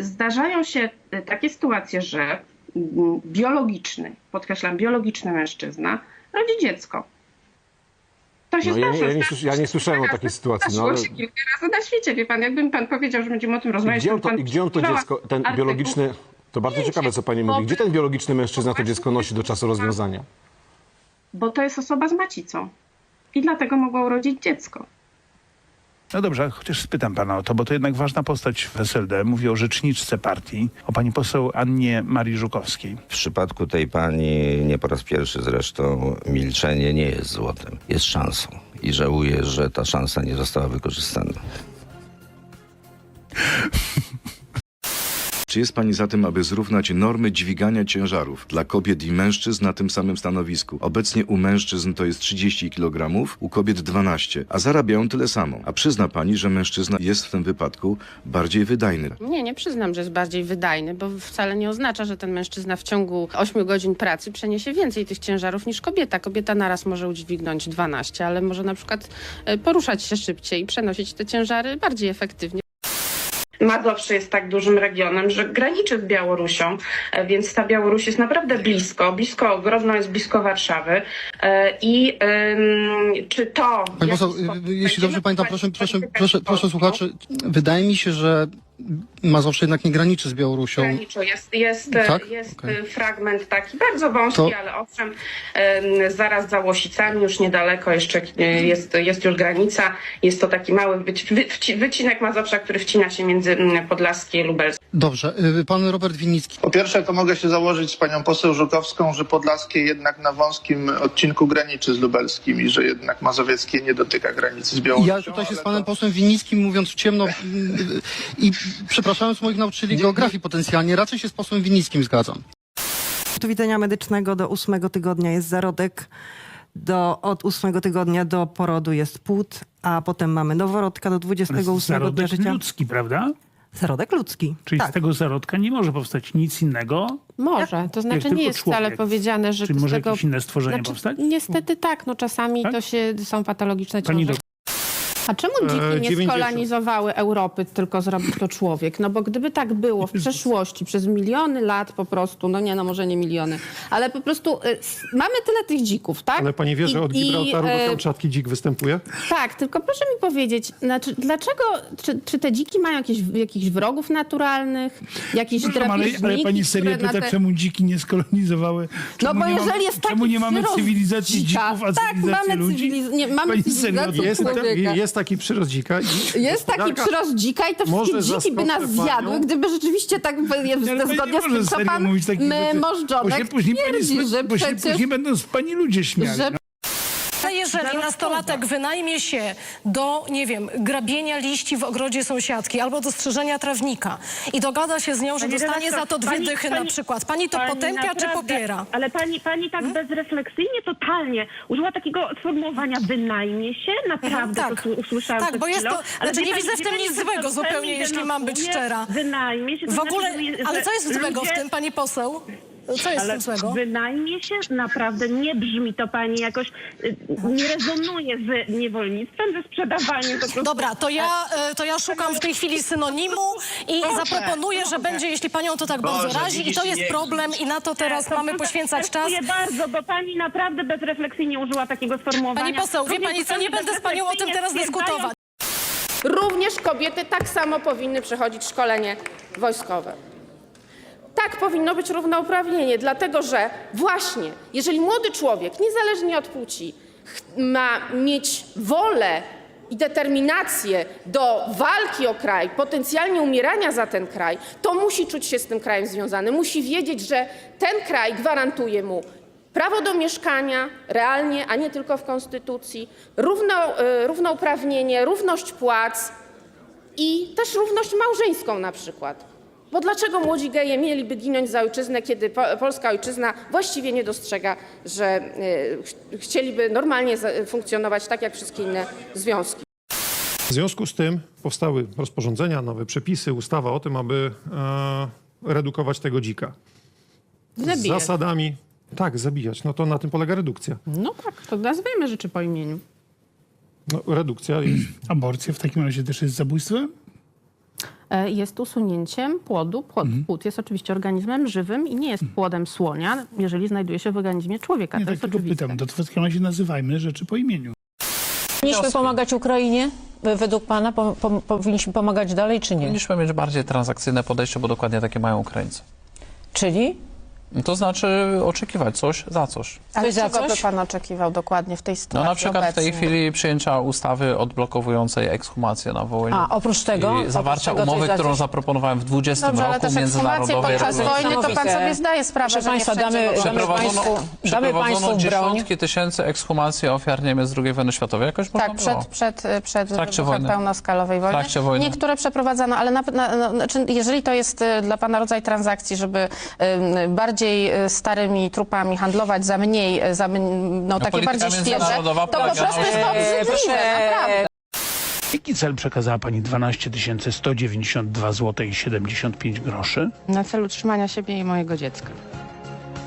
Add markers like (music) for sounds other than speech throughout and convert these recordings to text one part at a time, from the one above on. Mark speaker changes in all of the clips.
Speaker 1: Zdarzają się e, takie sytuacje, że mm, biologiczny, podkreślam, biologiczny mężczyzna rodzi dziecko. To się
Speaker 2: No, ja, nie-
Speaker 1: zdarza.
Speaker 2: ja, nie,
Speaker 1: zdarza
Speaker 2: słysz- ja nie słyszałem o takiej sytuacji. No,
Speaker 1: Zdarzyło
Speaker 2: ale...
Speaker 1: się kilka razy na świecie, wie pan. Jakby pan powiedział, że będziemy o tym rozmawiać,
Speaker 2: gdzie, on
Speaker 1: to
Speaker 2: gdzie on to dziecko, ten
Speaker 1: artykuł.
Speaker 2: biologiczny, to bardzo ciekawe, co pani mówi. Gdzie ten biologiczny mężczyzna to dziecko nosi do czasu rozwiązania?
Speaker 1: Bo to jest osoba z macicą. I dlatego mogła urodzić dziecko.
Speaker 3: No dobrze, chociaż spytam pana o to, bo to jednak ważna postać w SLD. Mówi o rzeczniczce partii, o pani poseł Annie Marii Żukowskiej.
Speaker 4: W przypadku tej pani, nie po raz pierwszy zresztą, milczenie nie jest złotem, jest szansą. I żałuję, że ta szansa nie została wykorzystana. (laughs)
Speaker 5: Czy jest pani za tym, aby zrównać normy dźwigania ciężarów dla kobiet i mężczyzn na tym samym stanowisku? Obecnie u mężczyzn to jest 30 kg, u kobiet 12, a zarabiają tyle samo. A przyzna pani, że mężczyzna jest w tym wypadku bardziej wydajny.
Speaker 6: Nie, nie przyznam, że jest bardziej wydajny, bo wcale nie oznacza, że ten mężczyzna w ciągu 8 godzin pracy przeniesie więcej tych ciężarów niż kobieta. Kobieta naraz może udźwignąć 12, ale może na przykład e, poruszać się szybciej i przenosić te ciężary bardziej efektywnie.
Speaker 1: Mazowsze jest tak dużym regionem, że graniczy z Białorusią, e, więc ta Białoruś jest naprawdę blisko. Blisko, Grozno jest blisko Warszawy. E, I ym, czy to...
Speaker 7: Pani poseł, jeśli dobrze pamiętam, proszę, proszę, proszę, proszę słuchaczy, wydaje mi się, że Mazowsze jednak nie graniczy z Białorusią.
Speaker 1: Graniczu. Jest, jest,
Speaker 7: Tak?
Speaker 1: jest e, fragment taki bardzo wąski,
Speaker 7: To-
Speaker 1: ale owszem, em, zaraz za Łosicami, już niedaleko, jeszcze e, jest, jest już granica. Jest to taki mały wycinek Mazowsza, który wcina się między Podlaskie i Lubelskie.
Speaker 7: Dobrze, y, pan Robert Winnicki.
Speaker 8: Po pierwsze, to mogę się założyć z panią poseł Żukowską, że Podlaskie jednak na wąskim odcinku graniczy z lubelskim i że jednak Mazowieckie nie dotyka granicy z Białorusią.
Speaker 7: Ja tutaj się z panem
Speaker 8: to-
Speaker 7: posłem Winnickim mówiąc w ciemno y, y, i przepraszając moich nauczycieli geografii potencjalnie, raczej się z posłem Winnickim zgadzam.
Speaker 9: punktu widzenia medycznego do ósmego tygodnia jest zarodek, do, od ósmego tygodnia do porodu jest płód, a potem mamy noworodka do 28 dnia
Speaker 3: Zarodek
Speaker 9: życia.
Speaker 3: ludzki, prawda?
Speaker 9: Zarodek ludzki.
Speaker 3: Czyli
Speaker 9: tak.
Speaker 3: z tego zarodka nie może powstać nic innego.
Speaker 6: Może, to znaczy
Speaker 3: tylko
Speaker 6: nie jest wcale
Speaker 3: człowiek.
Speaker 6: powiedziane, że
Speaker 3: Czyli
Speaker 6: z
Speaker 3: może
Speaker 6: tego...
Speaker 3: jakieś inne stworzenie
Speaker 6: Znaczy,
Speaker 3: powstać?
Speaker 6: Niestety tak, no czasami
Speaker 3: Tak?
Speaker 6: to się są patologiczne
Speaker 3: Pani
Speaker 6: ciąże. A czemu dziki
Speaker 2: E,
Speaker 6: nie
Speaker 2: 90.
Speaker 6: skolonizowały Europy, tylko zrobił to człowiek? No bo gdyby tak było w przeszłości, przez miliony lat po prostu, no nie, no może nie miliony, ale po prostu y, s- mamy tyle tych dzików, tak?
Speaker 10: Ale pani wie, że od
Speaker 6: I- i,
Speaker 10: Gibraltaru do Kamczatki dzik występuje?
Speaker 6: Tak, tylko proszę mi powiedzieć, znaczy, dlaczego, czy, czy te dziki mają jakieś, jakichś wrogów naturalnych, jakieś
Speaker 3: Proszę, ale,
Speaker 6: drapieżniki,
Speaker 3: ale pani serio
Speaker 6: które na
Speaker 3: pyta,
Speaker 6: te-
Speaker 3: czemu dziki nie skolonizowały?
Speaker 6: No
Speaker 3: Czemu
Speaker 6: bo
Speaker 3: nie
Speaker 6: jeżeli
Speaker 3: mamy,
Speaker 6: jest taki
Speaker 3: Czemu nie mamy
Speaker 6: przyrost
Speaker 3: cywilizacji
Speaker 6: dzika,
Speaker 3: dzików, a
Speaker 6: tak,
Speaker 3: cywilizacji
Speaker 6: mamy,
Speaker 3: ludzi?
Speaker 6: cywiliz- nie, mamy
Speaker 3: Pani serio
Speaker 6: cywilizację
Speaker 10: Jest,
Speaker 6: człowieka.
Speaker 10: jest taki przyrost dzika. I
Speaker 6: Jest taki przyrost dzika i te wszystkie dziki by nas zjadły,
Speaker 10: panią.
Speaker 6: gdyby rzeczywiście tak jest zgodnie
Speaker 3: nie
Speaker 6: z tym, co pan Możdżonek
Speaker 3: później
Speaker 6: twierdzi, że
Speaker 3: bo
Speaker 6: przecież...
Speaker 3: później będą z pani ludzie śmiali.
Speaker 6: że
Speaker 3: no.
Speaker 11: Jeżeli nastolatek wynajmie się do, nie wiem, grabienia liści w ogrodzie sąsiadki albo do strzyżenia trawnika i dogada się z nią, że
Speaker 12: Pani
Speaker 11: dostanie
Speaker 12: redaktor,
Speaker 11: za to dwie
Speaker 12: pani-
Speaker 11: dychy na
Speaker 12: pani-
Speaker 11: przykład, pani to potępia czy
Speaker 12: naprawdę-
Speaker 11: popiera?
Speaker 12: Ale pani, pani tak bezrefleksyjnie, totalnie użyła takiego sformułowania wynajmie się. Naprawdę
Speaker 11: tak.
Speaker 12: to usłyszałam
Speaker 11: Tak,
Speaker 12: przed
Speaker 11: bo jest
Speaker 12: chwilą.
Speaker 11: to-
Speaker 12: Ale
Speaker 11: znaczy
Speaker 12: wie
Speaker 11: nie widzę w
Speaker 12: wie
Speaker 11: tym nic złego
Speaker 12: to
Speaker 11: zupełnie, jeśli mam być
Speaker 12: denotuje
Speaker 11: szczera.
Speaker 12: Wynajmie się. to
Speaker 11: W ogóle,
Speaker 12: znaczy, że
Speaker 11: ale co jest złego w
Speaker 12: ludzie-
Speaker 11: tym, pani poseł? Co jest w
Speaker 12: Ale
Speaker 11: tym złego?
Speaker 12: wynajmie się naprawdę nie brzmi to pani jakoś, y, nie rezonuje z niewolnictwem, ze sprzedawaniem po prostu.
Speaker 11: Dobra, to ja, e, to ja szukam w tej chwili synonimu i
Speaker 12: Proszę,
Speaker 11: zaproponuję, że będzie, jeśli panią to tak bardzo
Speaker 8: Boże,
Speaker 11: razi i to jest problem i na to teraz
Speaker 12: To
Speaker 11: mamy poświęcać czas.
Speaker 12: Dziękuję bardzo, bo pani naprawdę bezrefleksyjnie użyła takiego sformułowania.
Speaker 11: Pani poseł, wie pani co, nie będę z panią o tym teraz
Speaker 12: bezrefleksyjnie
Speaker 11: dyskutować.
Speaker 6: Również kobiety tak samo powinny przechodzić szkolenie wojskowe. Tak powinno być równouprawnienie, dlatego że właśnie, jeżeli młody człowiek, niezależnie od płci, ma mieć wolę i determinację do walki o kraj, potencjalnie umierania za ten kraj, to musi czuć się z tym krajem związany. Musi wiedzieć, że ten kraj gwarantuje mu prawo do mieszkania realnie, a nie tylko w konstytucji, równo, y, równouprawnienie, równość płac i też równość małżeńską na przykład. Bo dlaczego młodzi geje mieliby ginąć za ojczyznę, kiedy po, polska ojczyzna właściwie nie dostrzega, że ch- chcieliby normalnie funkcjonować tak jak wszystkie inne związki?
Speaker 10: W związku z tym powstały rozporządzenia, nowe przepisy, ustawa o tym, aby e, redukować tego dzika. Z
Speaker 6: Zabijać.
Speaker 10: zasadami. Tak, zabijać. No to na tym polega redukcja.
Speaker 6: No tak, to nazwijmy rzeczy po imieniu.
Speaker 10: No, redukcja jest. (clears throat)
Speaker 3: Aborcja w takim razie też jest zabójstwem?
Speaker 13: E, jest usunięciem płodu. Płod,
Speaker 3: Mhm.
Speaker 13: Płód jest oczywiście organizmem żywym i nie jest płodem słonia, jeżeli znajduje się w organizmie człowieka.
Speaker 3: Nie,
Speaker 13: to
Speaker 3: tak
Speaker 13: jest oczywiste.
Speaker 3: pytam, to w takim razie nazywajmy rzeczy po imieniu.
Speaker 14: Powinniśmy pomagać Ukrainie? Według pana po, po, powinniśmy pomagać dalej, czy nie?
Speaker 15: Powinniśmy mieć bardziej transakcyjne podejście, bo dokładnie takie mają Ukraińcy.
Speaker 14: Czyli?
Speaker 15: To znaczy oczekiwać coś za coś.
Speaker 6: Ale
Speaker 14: za
Speaker 6: czego by
Speaker 14: coś?
Speaker 6: pan oczekiwał dokładnie w tej
Speaker 15: No
Speaker 6: sytuacji
Speaker 15: na przykład w tej chwili przyjęcia ustawy odblokowującej ekshumację na Wołyniu.
Speaker 14: A, oprócz tego?
Speaker 15: I
Speaker 14: oprócz
Speaker 15: zawarcia
Speaker 14: tego coś
Speaker 15: umowy,
Speaker 14: za
Speaker 15: którą
Speaker 14: coś?
Speaker 15: zaproponowałem w 20
Speaker 6: Dobrze, ale
Speaker 15: roku
Speaker 6: też ekshumację
Speaker 15: międzynarodowej
Speaker 6: podczas
Speaker 15: regulacji.
Speaker 6: wojny, to pan sobie zdaje sprawę,
Speaker 14: Proszę
Speaker 6: że nie
Speaker 14: państwa,
Speaker 6: wszędzie
Speaker 14: damy,
Speaker 6: mogą
Speaker 14: damy
Speaker 6: być
Speaker 14: państwu, damy
Speaker 15: Przeprowadzono
Speaker 14: państwu broń.
Speaker 15: dziesiątki tysięcy ekshumacji ofiar Niemiec II wojny światowej. Jakoś można
Speaker 6: Tak,
Speaker 15: było.
Speaker 6: przed, przed, przed
Speaker 15: trakcie
Speaker 6: wybuchem
Speaker 15: wojny.
Speaker 6: pełnoskalowej
Speaker 15: W
Speaker 6: wojny.
Speaker 15: trakcie wojny.
Speaker 6: Niektóre przeprowadzano, ale na, na, no, znaczy, jeżeli to jest e, dla pana rodzaj transakcji, żeby bardziej e, starymi trupami handlować za mniej, e, za m- no, takie bardziej świeże, to po prostu jest to obrzydliwe, naprawdę.
Speaker 3: Jaki cel przekazała pani 12 192 zł i 75 groszy?
Speaker 6: Na cel utrzymania siebie i mojego dziecka.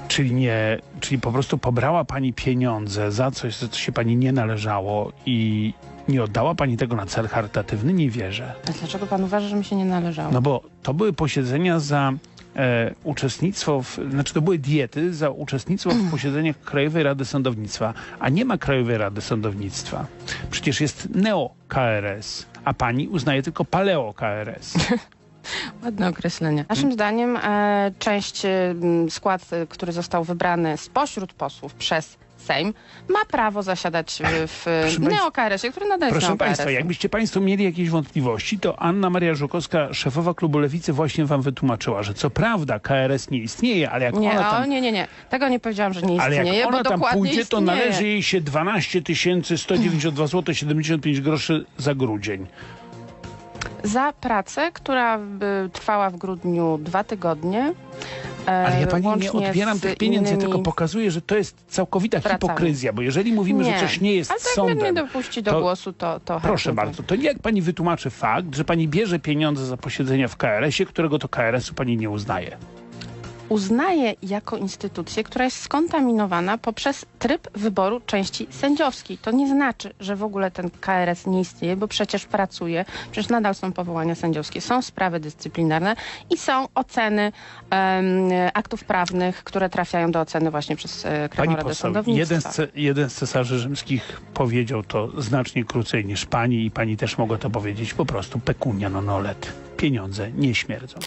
Speaker 3: Czyli nie, czyli po prostu pobrała pani pieniądze za coś, co się pani nie należało i nie oddała pani tego na cel charytatywny? Nie wierzę.
Speaker 6: A dlaczego pan uważa, że mi się nie należało?
Speaker 3: No bo to były posiedzenia za e, uczestnictwo, w, znaczy to były diety za uczestnictwo w posiedzeniach Krajowej Rady Sądownictwa, a nie ma Krajowej Rady Sądownictwa. Przecież jest neo-KRS, a pani uznaje tylko paleo-KRS. (laughs)
Speaker 6: Ładne określenie. Naszym zdaniem e, część, e, skład, który został wybrany spośród posłów przez Sejm, ma prawo zasiadać w, neo-KRS-ie, który nadal jest
Speaker 3: Proszę. Państwa, jakbyście Państwo mieli jakieś wątpliwości, to Anna Maria Żukowska, szefowa klubu Lewicy, właśnie Wam wytłumaczyła, że co prawda KRS nie istnieje, ale jak
Speaker 6: Nie,
Speaker 3: ona
Speaker 6: o,
Speaker 3: tam
Speaker 6: nie, nie, nie. Tego nie powiedziałam, że nie
Speaker 3: Ale
Speaker 6: istnieje,
Speaker 3: jak ona tam pójdzie, to
Speaker 6: istnieje.
Speaker 3: należy jej się 12 192 zł 75 groszy za grudzień.
Speaker 6: Za pracę, która trwała w grudniu dwa tygodnie. E,
Speaker 3: Ale ja pani nie odbieram tych pieniędzy, tylko pokazuję, że to jest całkowita
Speaker 6: pracami.
Speaker 3: hipokryzja, bo jeżeli mówimy, że coś nie jest
Speaker 6: Ale tak
Speaker 3: sądem,
Speaker 6: mnie dopuści do
Speaker 3: to-
Speaker 6: głosu, to, to
Speaker 3: proszę
Speaker 6: chętnie
Speaker 3: bardzo, to jak pani wytłumaczy fakt, że pani bierze pieniądze za posiedzenia w KRS-ie, którego to KRS-u pani nie uznaje?
Speaker 6: Uznaje jako instytucję, która jest skontaminowana poprzez tryb wyboru części sędziowskiej. To nie znaczy, że w ogóle ten KRS nie istnieje, bo przecież pracuje, przecież nadal są powołania sędziowskie, są sprawy dyscyplinarne i są oceny em, aktów prawnych, które trafiają do oceny właśnie przez e, Krajową
Speaker 3: Pani
Speaker 6: Radę
Speaker 3: poseł,
Speaker 6: Sądownictwa.
Speaker 3: jeden z, jeden z cesarzy rzymskich powiedział to znacznie krócej niż pani i pani też mogła to powiedzieć, po prostu pecunia non olet. Pieniądze nie śmierdzą.